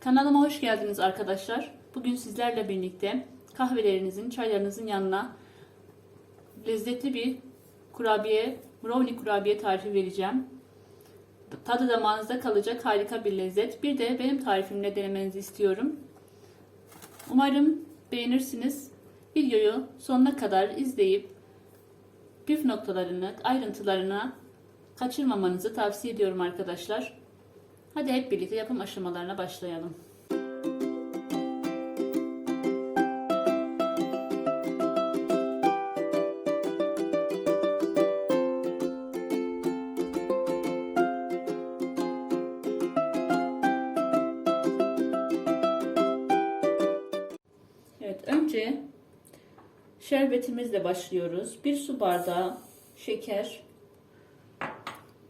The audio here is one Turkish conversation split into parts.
Kanalıma hoş geldiniz arkadaşlar. Bugün sizlerle birlikte kahvelerinizin, çaylarınızın yanına lezzetli bir kurabiye, brownie kurabiye tarifi vereceğim. Tadı damağınızda kalacak harika bir lezzet. Bir de benim tarifimle denemenizi istiyorum. Umarım beğenirsiniz. Videoyu sonuna kadar izleyip püf noktalarını, ayrıntılarını kaçırmamanızı tavsiye ediyorum arkadaşlar. Hadi hep birlikte yapım aşamalarına başlayalım. Evet, önce şerbetimizle başlıyoruz. Bir su bardağı şeker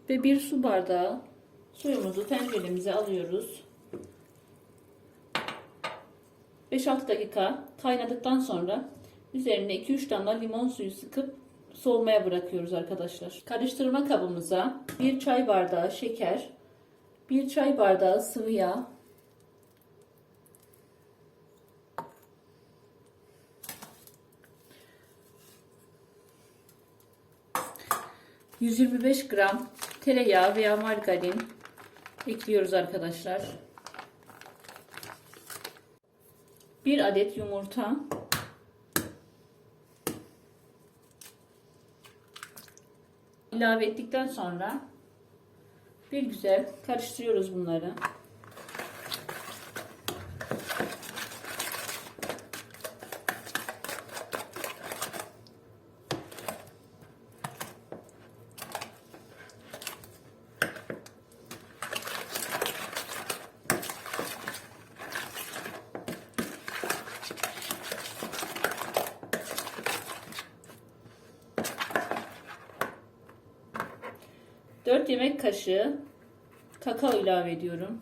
ve bir su bardağı suyumuzu tenceremize alıyoruz. 5-6 dakika kaynadıktan sonra üzerine 2-3 damla limon suyu sıkıp soğumaya bırakıyoruz arkadaşlar. Karıştırma kabımıza 1 çay bardağı şeker, 1 çay bardağı sıvı yağ, 125 gram tereyağı veya margarin ekliyoruz arkadaşlar. 1 adet yumurta. ilave ettikten sonra bir güzel karıştırıyoruz bunları. Dört yemek kaşığı kakao ilave ediyorum.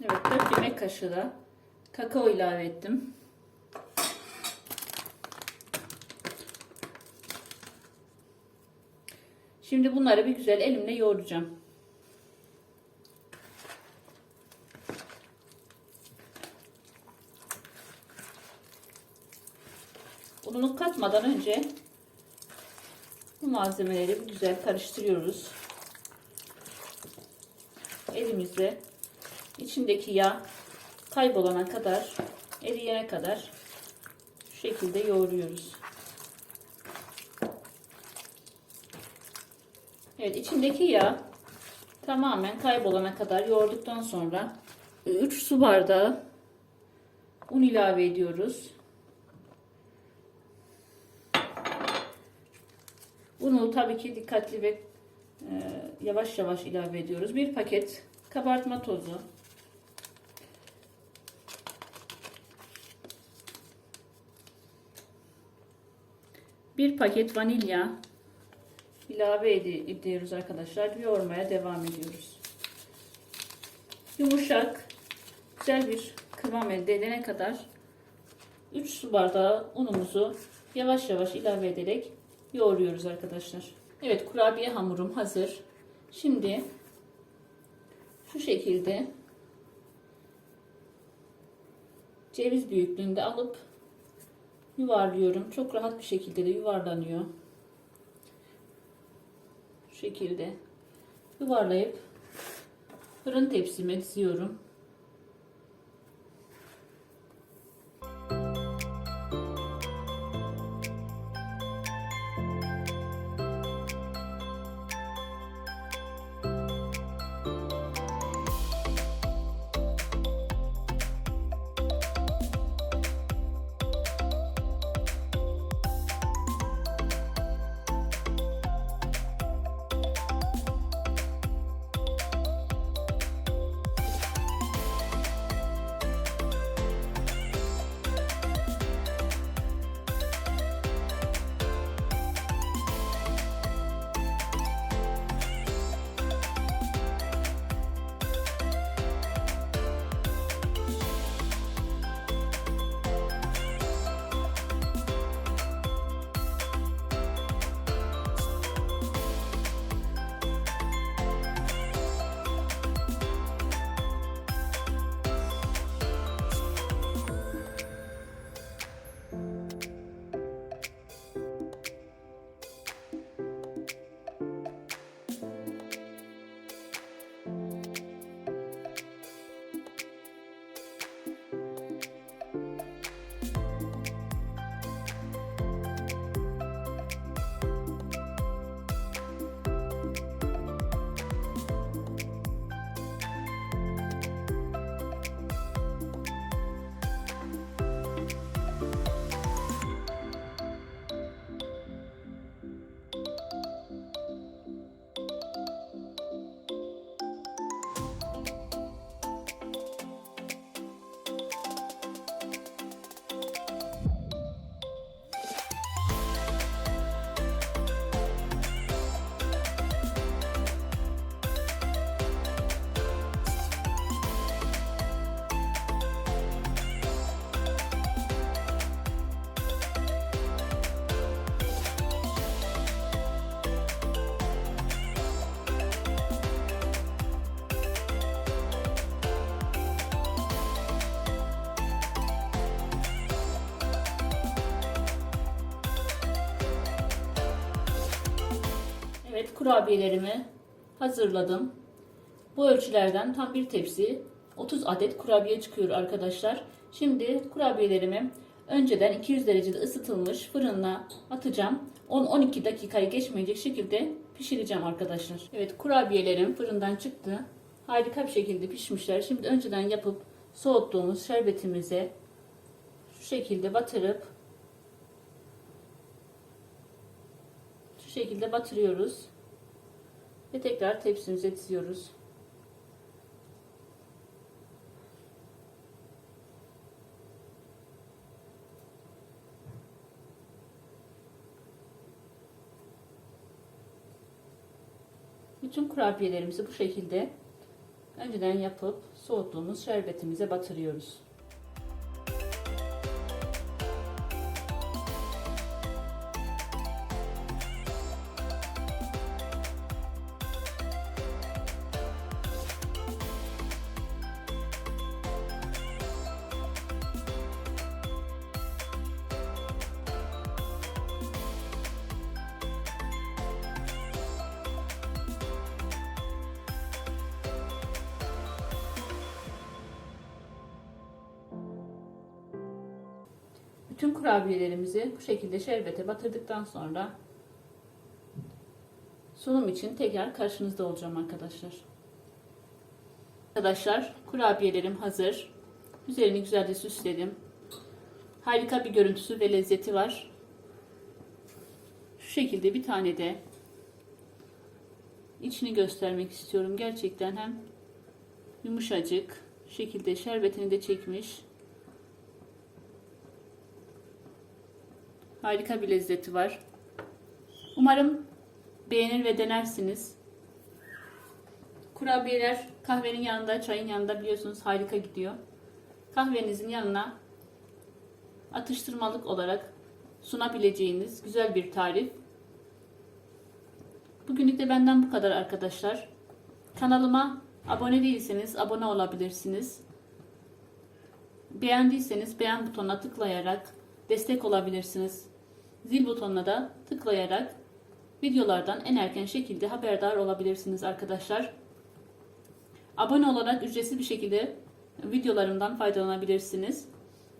Evet 4 yemek kaşığı da kakao ilave ettim. Şimdi bunları bir güzel elimle yoğuracağım. Ununu katmadan önce bu malzemeleri güzel karıştırıyoruz. Elimizle içindeki yağ kaybolana kadar, eriyene kadar şu şekilde yoğuruyoruz. Evet içindeki yağ tamamen kaybolana kadar yoğurduktan sonra 3 su bardağı un ilave ediyoruz. Bunu tabii ki dikkatli ve e, yavaş yavaş ilave ediyoruz. Bir paket kabartma tozu. Bir paket vanilya ilave ed ediyoruz arkadaşlar. Yoğurmaya devam ediyoruz. Yumuşak, güzel bir kıvam elde edene kadar 3 su bardağı unumuzu yavaş yavaş ilave ederek yoğuruyoruz arkadaşlar. Evet kurabiye hamurum hazır. Şimdi şu şekilde ceviz büyüklüğünde alıp yuvarlıyorum. Çok rahat bir şekilde de yuvarlanıyor. Şu şekilde yuvarlayıp fırın tepsime diziyorum. Kurabiyelerimi hazırladım. Bu ölçülerden tam bir tepsi 30 adet kurabiye çıkıyor arkadaşlar. Şimdi kurabiyelerimi önceden 200 derecede ısıtılmış fırına atacağım. 10-12 dakikayı geçmeyecek şekilde pişireceğim arkadaşlar. Evet kurabiyelerim fırından çıktı. Harika bir şekilde pişmişler. Şimdi önceden yapıp soğuttuğumuz şerbetimize şu şekilde batırıp şu şekilde batırıyoruz ve tekrar tepsimize diziyoruz. Bütün kurabiyelerimizi bu şekilde önceden yapıp soğuttuğumuz şerbetimize batırıyoruz. Bütün kurabiyelerimizi bu şekilde şerbete batırdıktan sonra sunum için tekrar karşınızda olacağım arkadaşlar. Arkadaşlar kurabiyelerim hazır. Üzerini güzelce süsledim. Harika bir görüntüsü ve lezzeti var. Şu şekilde bir tane de içini göstermek istiyorum. Gerçekten hem yumuşacık şekilde şerbetini de çekmiş. Harika bir lezzeti var. Umarım beğenir ve denersiniz. Kurabiyeler kahvenin yanında, çayın yanında biliyorsunuz harika gidiyor. Kahvenizin yanına atıştırmalık olarak sunabileceğiniz güzel bir tarif. Bugünlük de benden bu kadar arkadaşlar. Kanalıma abone değilseniz abone olabilirsiniz. Beğendiyseniz beğen butonuna tıklayarak destek olabilirsiniz. Zil butonuna da tıklayarak videolardan en erken şekilde haberdar olabilirsiniz arkadaşlar. Abone olarak ücretsiz bir şekilde videolarımdan faydalanabilirsiniz.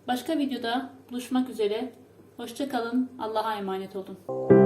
Başka videoda buluşmak üzere. Hoşçakalın. Allah'a emanet olun.